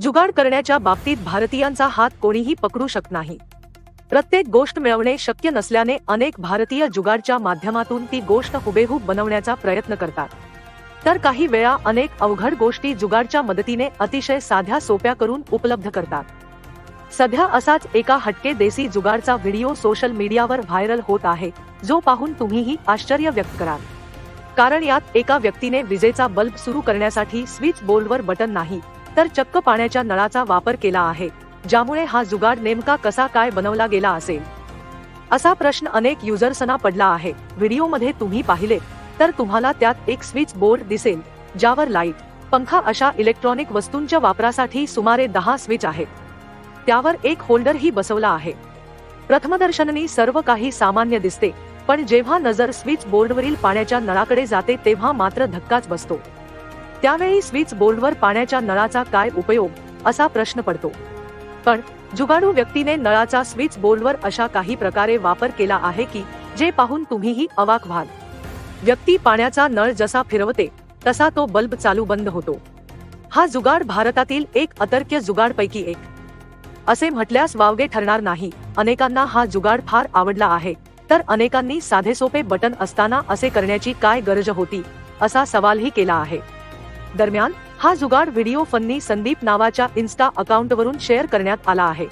जुगाड करण्याच्या बाबतीत भारतीयांचा हात कोणीही पकडू शकत नाही. प्रत्येक गोष्ट मिळवणे शक्य नसल्याने अनेक भारतीय जुगाडच्या माध्यमातून ती गोष्ट हुबेहूब बनवण्याचा प्रयत्न करतात. तर काही वेळा अनेक अवघड गोष्टी जुगाडच्या मदतीने अतिशय साध्या सोप्या करून उपलब्ध करतात. सध्या असाच एका हटके देसी जुगाडचा व्हिडिओ सोशल मीडियावर व्हायरल होत आहे जो पाहून तुम्हीही आश्चर्य व्यक्त कराल. कारण यात एका व्यक्तीने विजेचा बल्ब सुरू करण्यासाठी स्विच बोर्डवर बटन नाही. तर चक्क पाण्याच्या नळाचा वापर केला आहे ज्यामुळे हा जुगाड नेमका कसा काय बनवला गेला असेल? असा प्रश्न अनेक युजर्सना पडला आहे. व्हिडिओमध्ये तुम्ही पाहिले तर तुम्हाला त्यात एक स्विच बोर्ड दिसेल ज्यावर लाइट पंखा अशा इलेक्ट्रॉनिक वस्तूंच्या वापरासाठी सुमारे दहा स्विच आहेत. त्यावर एक होल्डरही बसवला आहे. प्रथमदर्शनी सर्व काही सामान्य दिसते पण जेव्हा नजर स्विच बोर्डवरील पाण्याच्या नळाकडे जाते तेव्हा मात्र धक्काच बसतो. त्यावेळी स्विच बोर्डवर पाण्याच्या नळाचा काय उपयोग असा प्रश्न पडतो. पण जुगाडू व्यक्तीने नळाचा स्विच बोर्डवर अशा काही प्रकारे वापर केला आहे की जे पाहून तुम्हीही अवाक व्हाल. व्यक्ती पाण्याचा नळ जसा फिरवते तसा तो बल्ब चालू बंद होतो. हा जुगाड भारतातील एक अतर्क्य जुगाडपैकी एक. असे म्हटल्यास वावगे ठरणार नाही अनेकांना हा जुगाड फार आवडला आहे तर अनेकांनी साधे सोपे बटन असताना असे करण्याची काय गरज होती असा सवालही केला आहे. दरम्यान हा जुगाड व्हिडिओ फन्नी संदीप नावाच्या इन्स्टा अकाउंटवरून शेअर करण्यात आला आहे.